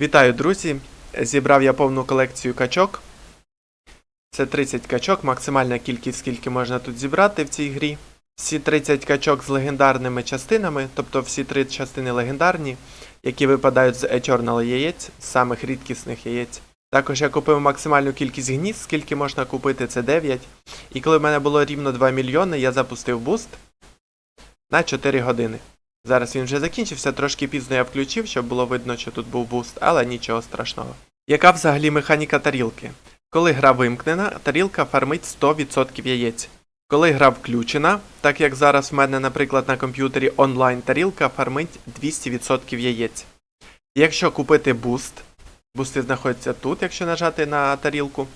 Вітаю, друзі! Зібрав я повну колекцію качок. Це 30 качок, максимальна кількість, скільки можна тут зібрати в цій грі. Всі 30 качок з легендарними частинами, тобто всі три частини легендарні, які випадають з Eternal яєць, з самих рідкісних яєць. Також я купив максимальну кількість гнізд, скільки можна купити, це 9. І коли в мене було рівно 2 мільйони, я запустив буст на 4 години. Зараз він вже закінчився, трошки пізно я включив, щоб було видно, що тут був буст, але нічого страшного. Яка взагалі механіка тарілки? Коли гра вимкнена, тарілка фармить 100% яєць. Коли гра включена, так як зараз в мене, наприклад, на комп'ютері онлайн тарілка фармить 200% яєць. Якщо купити буст, бусти знаходяться тут, якщо нажати на тарілку,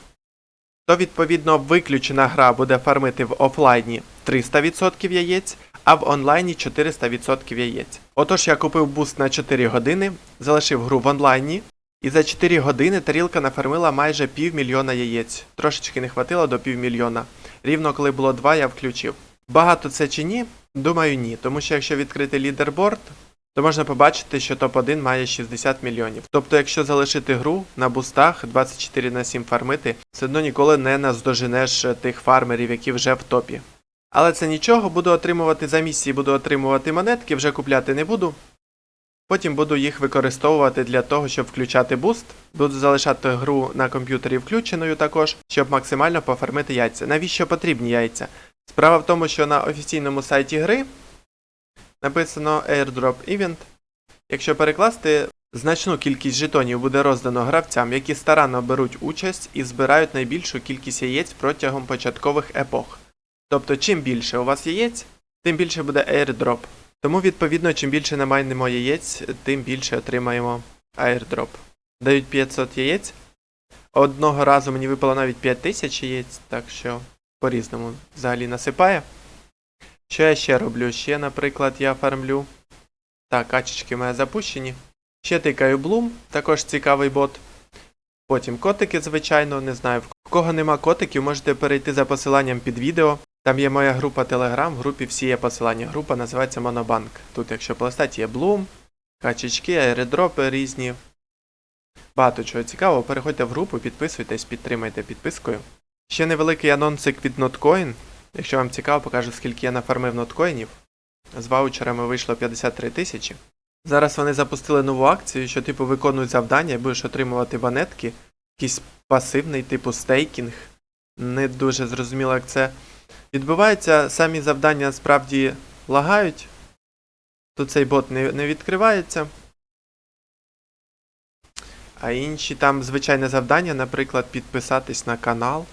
то відповідно виключена гра буде фармити в офлайні 300% яєць, а в онлайні 400% яєць. Отож, я купив буст на 4 години, залишив гру в онлайні, і за 4 години тарілка нафармила майже півмільйона яєць. Трошечки не хватило до півмільйона. Рівно коли було 2, я включив. Багато це чи ні? Думаю, ні. Тому що якщо відкрити лідерборд, то можна побачити, що топ-1 має 60 мільйонів. Тобто, якщо залишити гру на бустах 24 на 7 фармити, все одно ніколи не наздоженеш тих фармерів, які вже в топі. Але це нічого, буду отримувати за місії, буду отримувати монетки, вже купляти не буду. Потім буду їх використовувати для того, щоб включати буст. Буду залишати гру на комп'ютері включеною також, щоб максимально пофармити яйця. Навіщо потрібні яйця? Справа в тому, що на офіційному сайті гри написано Airdrop Event. Якщо перекласти, значну кількість жетонів буде роздано гравцям, які старанно беруть участь і збирають найбільшу кількість яєць протягом початкових епох. Тобто, чим більше у вас яєць, тим більше буде airdrop. Тому, відповідно, чим більше намайнемо яєць, тим більше отримаємо airdrop. Дають 500 яєць. Одного разу мені випало навіть 5000 яєць, так що по-різному взагалі насипає. Що я ще роблю? Ще, наприклад, я фармлю. Так, качечки в мене запущені. Ще тикаю Bloom, також цікавий бот. Потім котики, звичайно, не знаю. В кого нема котиків, можете перейти за посиланням під відео. Там є моя група Telegram, в групі всі є посилання. Група називається Монобанк. Тут, якщо полистати, є Bloom, качечки, аеродропи різні. Багато чого цікавого. Переходьте в групу, підписуйтесь, підтримайте підпискою. Ще невеликий анонсик від Notcoin. Якщо вам цікаво, покажу, скільки я нафармив ноткоїнів. З ваучерами вийшло 53 тисячі. Зараз вони запустили нову акцію, що типу виконують завдання і будеш отримувати монетки. Якийсь пасивний, типу стейкінг. Не дуже зрозуміло, як це відбувається. Самі завдання справді лагають. Тут цей бот не, не відкривається. А інші там звичайне завдання, наприклад, підписатись на канал.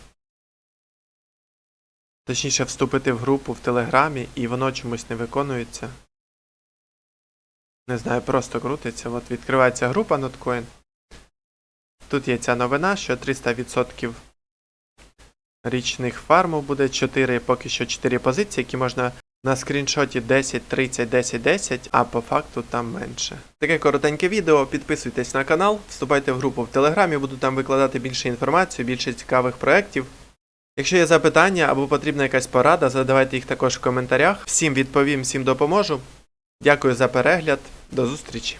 Точніше, вступити в групу в Телеграмі, і воно чомусь не виконується. Не знаю, просто крутиться. От відкривається група Notcoin. Тут є ця новина, що 300% річних фарму буде 4, поки що 4 позиції, які можна на скріншоті 10, 30, 10, 10, а по факту там менше. Таке коротеньке відео. Підписуйтесь на канал, вступайте в групу в Телеграмі, буду там викладати більше інформації, більше цікавих проєктів. Якщо є запитання або потрібна якась порада, задавайте їх також в коментарях. Всім відповім, всім допоможу. Дякую за перегляд. До зустрічі!